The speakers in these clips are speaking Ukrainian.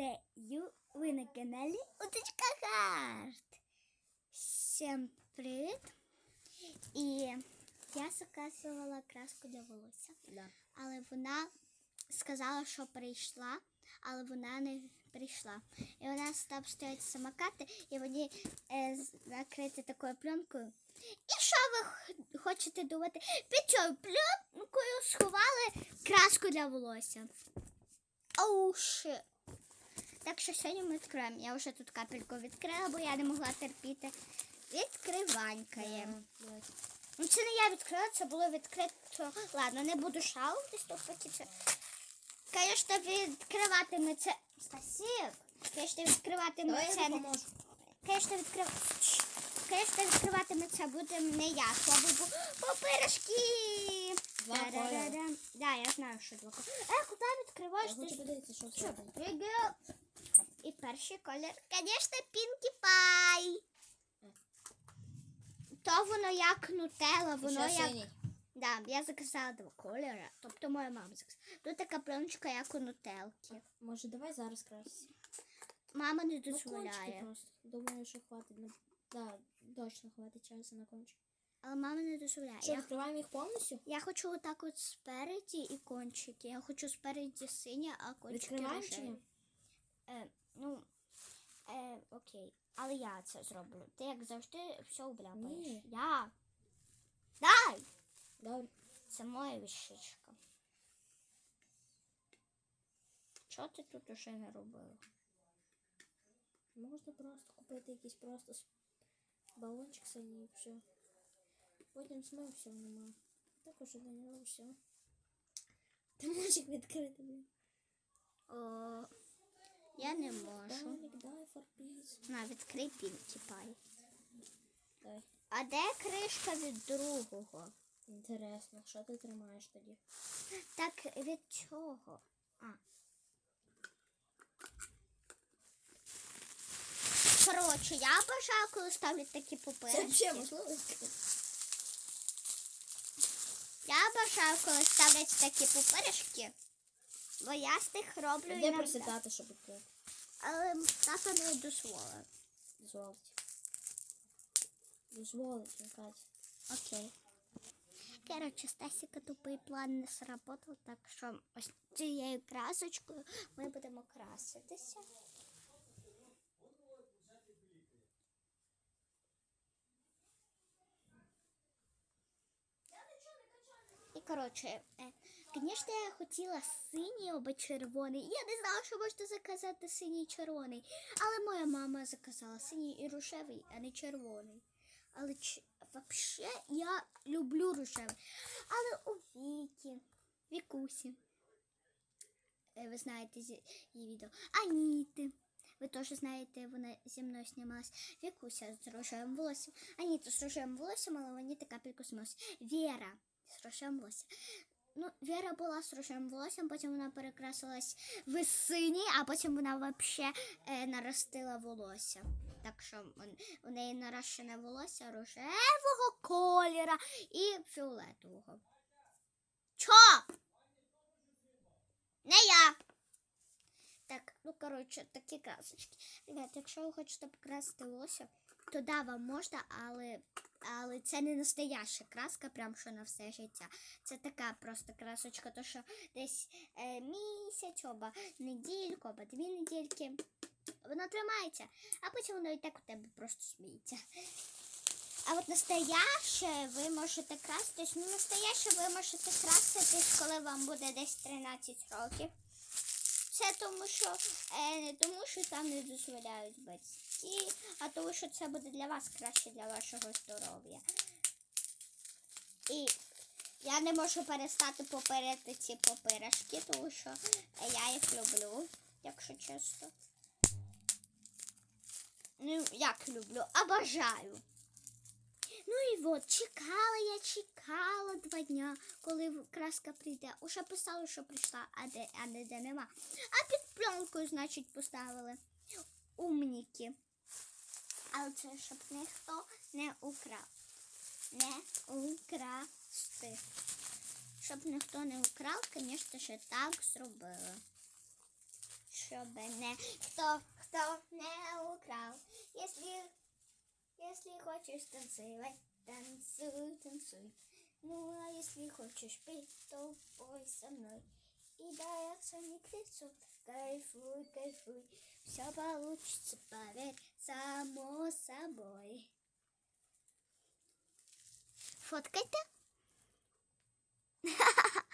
You. Ви на каналі Уточка Харт. Всім привіт. І я заказувала краску для волосся. Да. Але вона сказала, що прийшла, але вона не прийшла. І у нас там стоять самокати, і вони е, накриті такою пленкою. І що ви хочете думати? Під цією пленкою сховали краску для волосся. Оу, шит. Так що сьогодні ми відкриємо. Я вже тут капельку відкрила, бо я не могла терпіти. Відкриванькаємо. Ну, це не я відкрила, це було відкрито. Ладно, не буду шалитись, то поки це. Звісно, відкриватиме це. Стасів! Звісно, відкриватиме це. Звісно, відкрив... Звісно, відкриватиме це буде не я. Слава Богу. Папирашки! Два. Да-да-да-да. Я знаю, що два. Е, куди відкриваєш? Я Ти хочу ж- подивитися, що Що? І перший колір, звісно, Пінкі Пай. То воно як нутелла, воно Ще як. синій. Да, я заказала два кольори. Тобто моя мама заказала. Тут така пленочка, як у нутелки. Може, давай зараз красися. Мама не Ну, кончики дозволяє. просто. Думаю, що хватить. Ну, да, точно хватить часу на кончик. Але мама не дозволяє. Що, Я, відкриваємо їх повністю? я хочу отак от спереді і кончики. Я хочу спереді сині, а кончики Відкриваємо чи рожеві. ні? Е, ну, е, окей. Але я це зроблю. Ти як завжди все обляпаєш. Ні. Я. Дай! Добре. Це моя вішечка. Чого ти тут уже не робила? Можна просто купити якийсь просто балончик синій і все. Потім смив все нема. Так уже до нього все. Ти можеш відкрити, блін. Не можу. На, відкрий пінкі пай. Дай. А де кришка від другого? Інтересно, що ти тримаєш тоді? Так від чого? А. Коротше, я бажаю, коли ставлять такі можливо? Я бажаю, коли ставлять такі пупиришки, бо я з тих роблю Де проситати, щоб відкрити? Але тато не дозволив. Дозволить. Дозволить, Катя. Окей. Коротше, Стасіка тупий план не сработав, так що ось цією красочкою ми будемо краситися. І коротше, е, звісно, я хотіла синій або червоний. Я не знала, що можна заказати синій і червоний. Але моя мама заказала синій і рушевий, а не червоний. Але ч... взагалі я люблю рушевий. Але у Вікі, Вікусі. е, Ви знаєте її відео. Аніти. Ви теж знаєте, вона зі мною знімалась. Вікуся з рожевим волоссям. Аніта з рожевим волоссям, але вони така капельку Віра з рожевим волоссям. Ну, Віра була з рожевим волоссям, потім вона перекрасилась в синій, а потім вона взагалі е, наростила волосся. Так що у неї нарощене волосся рожевого кольора і фіолетового. Чо? Не я. Так, ну коротше, такі красочки. Ребят, якщо ви хочете покрасити волосся, то да, вам можна, але, але це не настояща краска, прям що на все життя. Це така просто красочка, то що десь е, місяць, оба недільку, або дві недільки. Воно тримається, а потім воно і так у тебе просто сміється. А от настояще ви можете краситись, ну настояще ви можете краситись, коли вам буде десь 13 років. Це тому, що е, не тому, що там не дозволяють батьки, а тому, що це буде для вас краще для вашого здоров'я. І я не можу перестати поперети ці попирашки, тому що я їх люблю, якщо чесно. Ну, як люблю, обожаю. Ну і от, чекала я, чекала два дня, коли краска прийде. Уже писали, що прийшла, а де, а не де нема. А під пленкою, значить, поставили умніки. Але це щоб ніхто не украв. Не украсти. Щоб ніхто не украв, звісно, ще так зробили. щоб не хто, хто не украв. Если хочешь танцевать, танцуй, танцуй. Ну, а если хочешь петь, то пой со мной. И дай не крицу, кайфуй, кайфуй. Все получится, поверь, само собой. Фоткайте.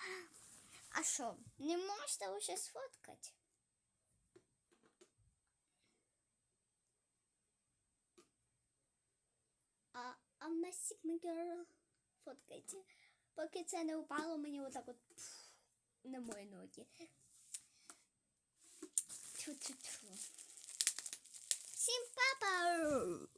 А що, не можете лише сфоткати? А, а на Girl фоткайте. Поки це не упало мені отак от пф, на мої ноги. Тьфу-тьфу-тьфу. Всім папа!